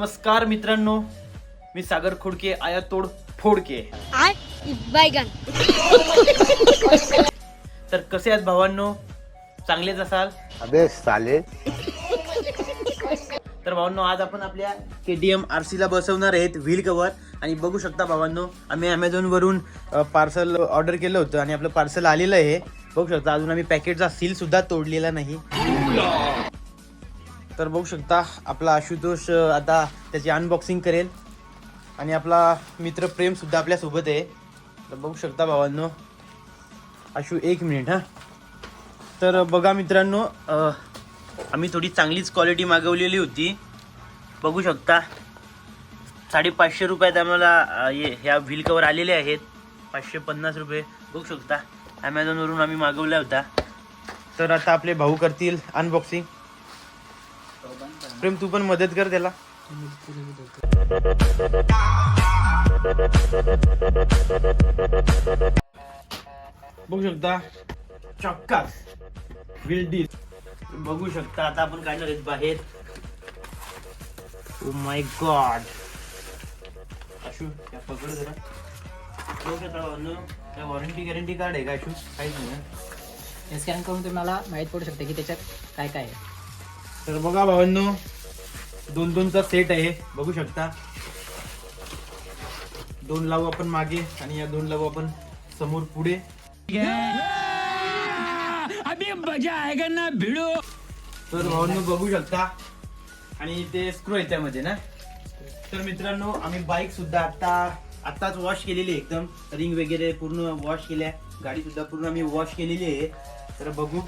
नमस्कार मित्रांनो मी सागर खोडके फोडके. आय बैगन तर कसे आहेत भावांनो? चांगलेच असाल? अबे साले. तर भावांनो आज आपण आपल्या के टी एम आर सीला बसवणार आहेत व्हील कवर आणि बघू शकता भावांनो आम्ही अमेझॉनवरून पार्सल ऑर्डर केलं होतं आणि आपलं पार्सल आलेलं आहे. बघू शकता अजून आम्ही पॅकेटचा सील सुद्धा तोडलेला नाही. तर बघू शकता आपला आशुतोष आता त्याची अनबॉक्सिंग करेल. आणि आपला मित्र प्रेम सुद्धा आहे. तर बघू शकता भावांनो आशू एक मिनिट हां. तर बघा मित्रांनो आम्ही थोडी चांगलीच क्वालिटी मागवलेली होती. बघू शकता साडेपाचशे रुपयात आम्हाला ये ह्या व्हील कवर आलेले आहेत. पाचशे पन्नास रुपये. बघू शकता ॲमेझॉनवरून आम्ही मागवल्या होत्या. तर आता आपले भाऊ करतील अनबॉक्सिंग प्रेम तू पण मदत कर त्याला. बघू शकता चक्कास. विल्डी बघू शकता आता आपण काढणार आहेत बाहेर? ओ माय गॉड अशू त्या पकड जरा. बघू शकता वॉरंटी गॅरंटी कार्ड आहे का अशू काहीच नाही स्कॅन करून तुम्हाला माहीत पडू शकते की त्याच्यात काय काय आहे. तर बघा भावांनो दोन दोनचा सेट आहे. बघू शकता. दोन लावू आपण मागे आणि या दोन लावू आपण समोर पुढे. तर भावांनो बघू शकता. आणि ते स्क्रू आहे त्यामध्ये ना. तर मित्रांनो आम्ही बाईक सुद्धा आता आताच वॉश केलेली आहे एकदम. रिंग वगैरे पूर्ण वॉश केल्या. गाडी सुद्धा पूर्ण आम्ही वॉश केलेली आहे. तर बघू.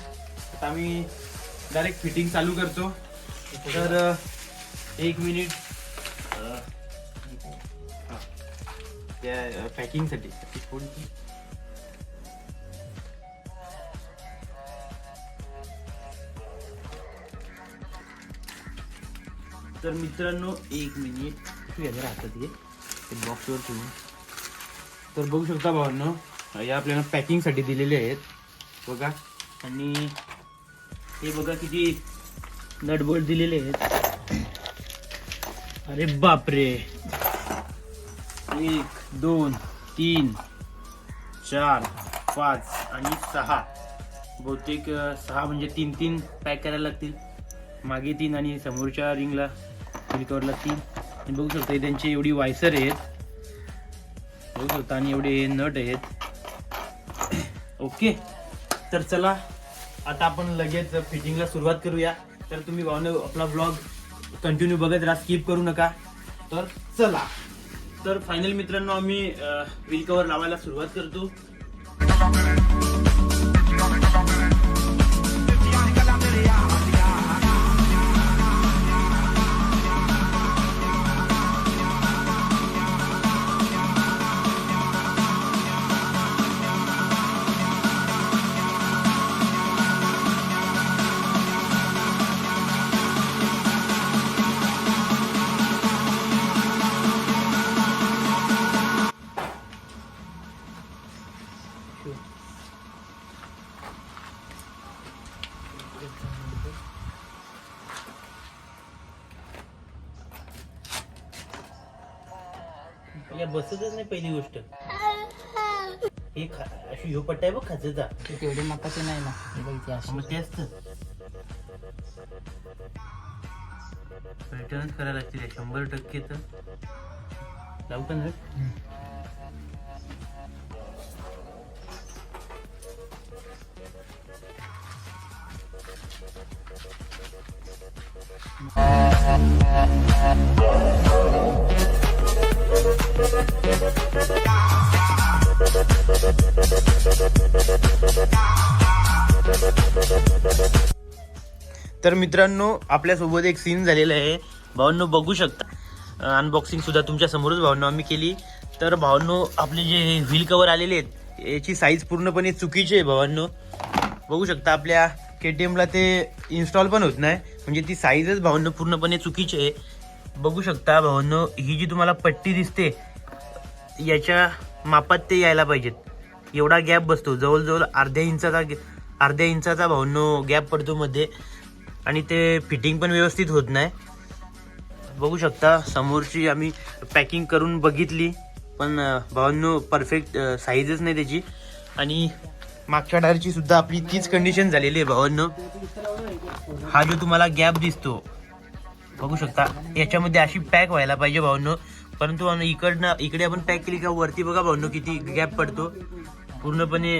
आता आम्ही डायरेक्ट फिटिंग चालू करतो. तर एक मिनिट हा. त्या पॅकिंगसाठी थोडी तर मित्रांनो एक मिनिट तू याच्या हातात ये. ते बॉक्सवर ठेवून. तर बघू शकता भावांनो हे आपल्याला पॅकिंगसाठी दिलेले आहेत. बघा. आणि हे बघा किती नटबोल्ट दिलेले आहेत. अरे बापरे. एक दोन तीन चार पाच आणि सहा. बहुतेक सहा म्हणजे तीन तीन पॅक करायला लागतील. मागे तीन आणि समोरच्या रिंगला रिकवरला तीन. आणि बघू शकता त्यांची एवढी वायसर आहेत. बघू शकता आणि एवढे नट आहेत. ओके तर चला आता आपण लगेच फिटिंगला सुरुवात करूया. तर तुम्ही भावने आपला ब्लॉग कंटिन्यू बघत राहा स्किप करू नका. तर चला. तर फायनल मित्रांनो आम्ही व्हील कवर लावायला सुरुवात करतो. या बसतच नाही पहिली गोष्ट. हे खा अशी ह्यो पट्टा आहे बघ खाजचा. ते तेवढे नाही ना. हे बघ इथे अशी. मग तेच तर. रिटर्नच करायला लागतील हे शंभर टक्के तर. लावू का नट तर मित्रांनो आपल्यासोबत एक सीन झालेला आहे. भावांनो बघू शकता. अनबॉक्सिंग सुद्धा तुमच्या समोरच भावांनो आम्ही केली. तर भावांनो आपले जे व्हील कवर आलेले आहेत याची साईज पूर्णपणे चुकीची आहे भावांनो. बघू शकता आपल्या के टी एमला ते इन्स्टॉल पण होत नाही. म्हणजे ती साईजच भावांनो पूर्णपणे चुकीची आहे. बघू शकता भावांनो ही जी तुम्हाला पट्टी दिसते याच्या मापात ते यायला पाहिजेत. एवढा गॅप बसतो. जवळजवळ अर्ध्या इंचाचा अर्ध्या इंचाचा भावनो गॅप पडतो मध्ये. आणि ते फिटिंग पण व्यवस्थित होत नाही. बघू शकता समोरची आम्ही पॅकिंग करून बघितली. पण भावांनो परफेक्ट साईजच नाही त्याची. आणि मागच्या टायरची सुद्धा आपली तीच कंडिशन झालेली आहे भावांनो. हा जो तुम्हाला गॅप दिसतो बघू शकता. याच्यामध्ये अशी पॅक व्हायला पाहिजे भावांनो. परंतु इकडनं इकडे आपण पॅक केली का वरती बघा भावांनो किती गॅप पडतो. पूर्णपणे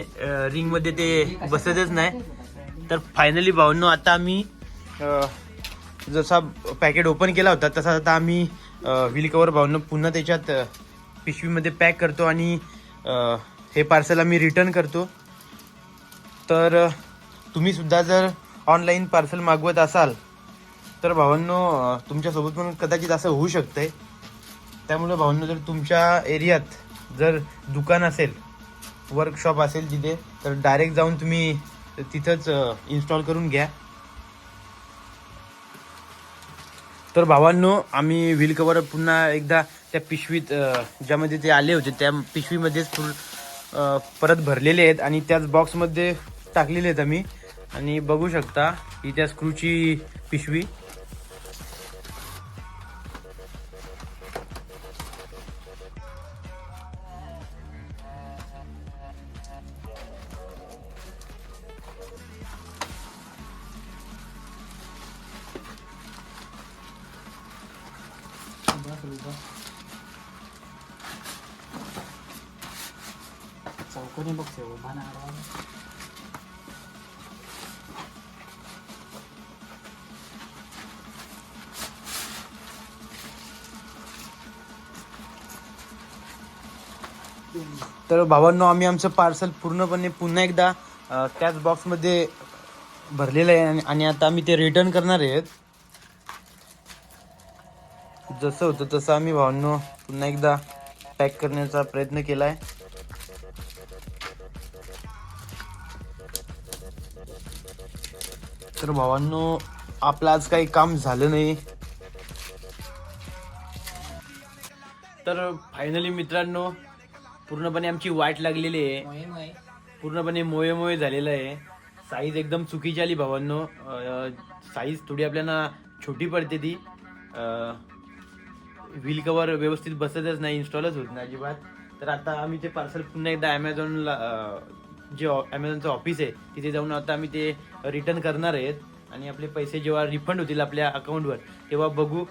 रिंगमध्ये ते बसतच नाही. तर फायनली भावांनो आता आम्ही जसा पॅकेट ओपन केला होता तसा आता आम्ही व्हील कवर भावनं पुन्हा त्याच्यात पिशवीमध्ये पॅक करतो आणि हे पार्सल आम्ही रिटर्न करतो. तर तुम्ही सुद्धा जर ऑनलाईन पार्सल मागवत असाल तर भावांनो तुमच्यासोबत पण कदाचित असं होऊ शकतंय. त्यामुळे भावांनो जर तुमच्या एरियात जर दुकान असेल वर्कशॉप असेल तिथे तर डायरेक्ट जाऊन तुम्ही तिथंच इन्स्टॉल करून घ्या. तर भावांनो आम्ही व्हील कवर पुन्हा एकदा त्या पिशवीत ज्यामध्ये ते आले होते त्या पिशवीमध्येच फुल परत भरलेले आहेत आणि त्याच बॉक्समध्ये टाकलेले आहेत आम्ही. आणि बघू शकता ही त्या स्क्रूची पिशवी. चौकोनी बघ उभा ना तर भावांनो आम्ही आमचं पार्सल पूर्णपणे पुन्हा एकदा अ, त्याच बॉक्समध्ये भरलेलं आहे आणि- आणि आता आम्ही ते रिटर्न करणार आहेत. जसं होतं तसं आम्ही भावांनो पुन्हा एकदा पॅक करण्याचा प्रयत्न केला आहे तर भावांनो आपलं आज काही काम झालं नाही. तर फायनली मित्रांनो पूर्णपणे आमची वाट लागलेली आहे. पूर्णपणे मोये मोये झालेलं आहे. साईज एकदम चुकीची आली भावांनो. साईज थोडी आपल्याला छोटी पडते ती. व्हील कवर व्यवस्थित बसतच नाही इन्स्टॉलच होत नाही अजिबात. तर आता आम्ही ते पार्सल पुन्हा एकदा ॲमेझॉनला जे ॲमेझॉनचं ऑफिस आहे तिथे जाऊन आता आम्ही ते रिटर्न करणार आहेत. आणि आपले पैसे जेव्हा रिफंड होतील आपल्या अकाउंटवर तेव्हा बघू